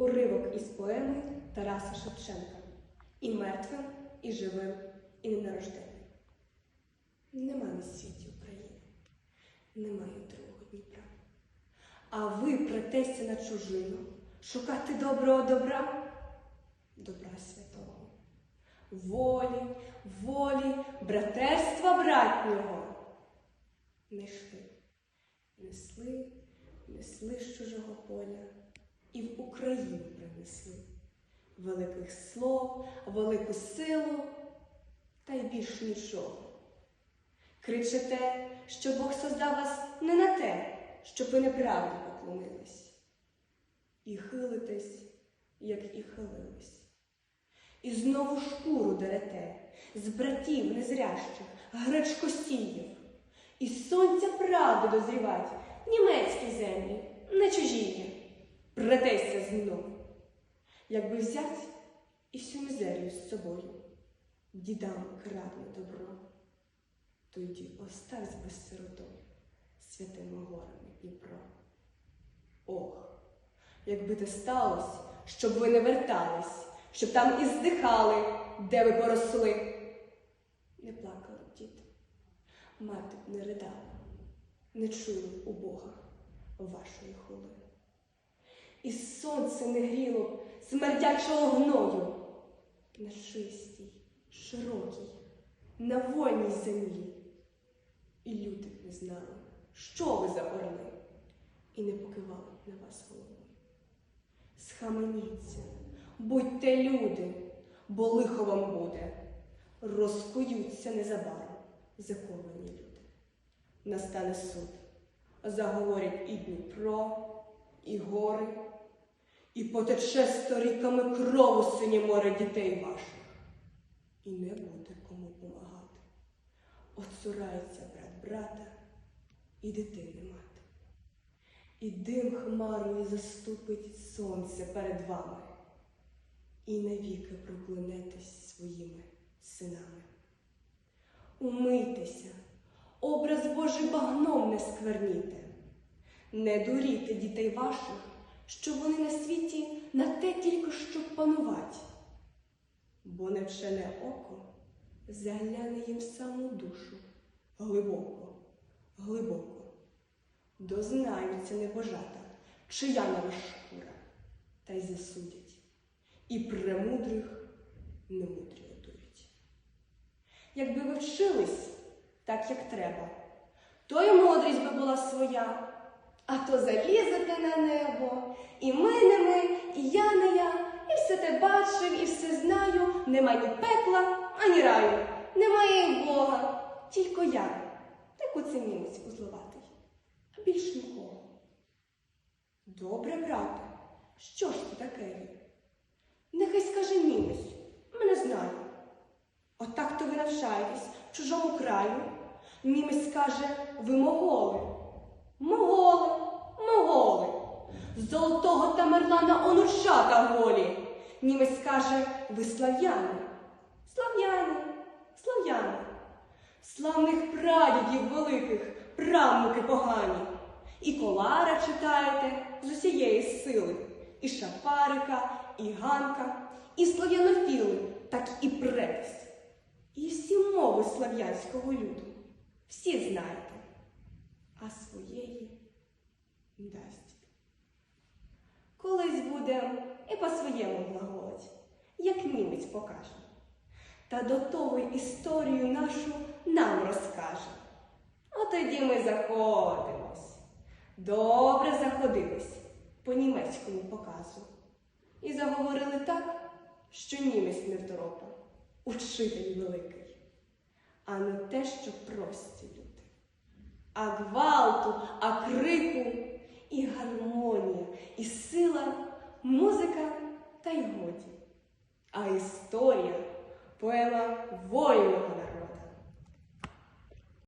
Уривок із поеми Тараса Шевченка І мертвим, і живим, і ненарожденним. Нема на світі України, немає другого Дніпра. А ви претеся на чужину, шукати доброго добра, добра святого, волі, волі, братерства братнього. Не йшли, несли, несли з чужого поля і в Україну принесли великих слов, велику силу та й більш нічого. Кричите, що Бог создав вас не на те, щоб ви неправді поклонились, і хилитесь, як і хилились. І знову шкуру дерете з братів незрящих, гречкосіїв, і сонця правди дозрівать німецькі землі, не чужі. Претеся знов. Якби взять і всю мізерію з собою, дідам крадне добро, тоді оставсь без сиротою святими горами Дніпро. Ох, якби те сталося, щоб ви не вертались, щоб там і здихали, де ви поросли. Не плакали б діти, мати б не ридала, не чули у Бога вашої хули. І сонце не гріло смердячого гною на чистій, широкій, на вольній землі. І люди не знали, що ви за орли, і не покивали на вас головою. Схаменіться, будьте люди, бо лихо вам буде, розкуються незабаром заковані люди. Настане суд, заговорять і Дніпро, і гори, і потече сторіками кров у синє море дітей ваших. І не буде кому помагати. Оцурається брат брата і дитини мати. І дим хмарою заступить сонце перед вами, і навіки проклянетесь своїми синами. Умийтеся, образ Божий багном не скверніте, не дуріте дітей ваших, що вони на світі на те тільки щоб панувати, бо невчене око загляне їм саму душу глибоко, глибоко. Дознаються небожата, чия нова шкура, та й засудять, і премудрих немудрі одурять. Якби ви вчились так, як треба, то й мудрість би була своя, а то залізете на небо, і ми не ми, і я не я, і все те бачив, і все знаю, нема ні пекла, ані раю, немає і Бога, тільки я, так оце німець узловатий, а більш нікого. Добре, брате, що ж ти таке? Нехай скаже німець, мене знає. Отак то ви навчаєтесь в чужому краю. Німець скаже, ви моголи. Моголи, моголи. З золотого Тамерлана онучата голі. Німець скаже, ви слав'яни. Слав'яни, слав'яни. Славних прадідів великих, правнуки погані. І колара читаєте з усієї сили, і шапарика, і ганка, і слав'янофіли, так і претесь. І всі мови слав'янського люду. Всі знаєте, а своєї не дасть. Колись буде і по-своєму глаголить, як німець покаже. Та до того історію нашу нам розкаже. От тоді ми заходимось. Добре заходились по німецькому показу. І заговорили так, що німець не второпав, учитель великий, а не те, що прості люди. А гвалту, а крику, і гармонія, і сила, музика та й годі. А історія поема вольного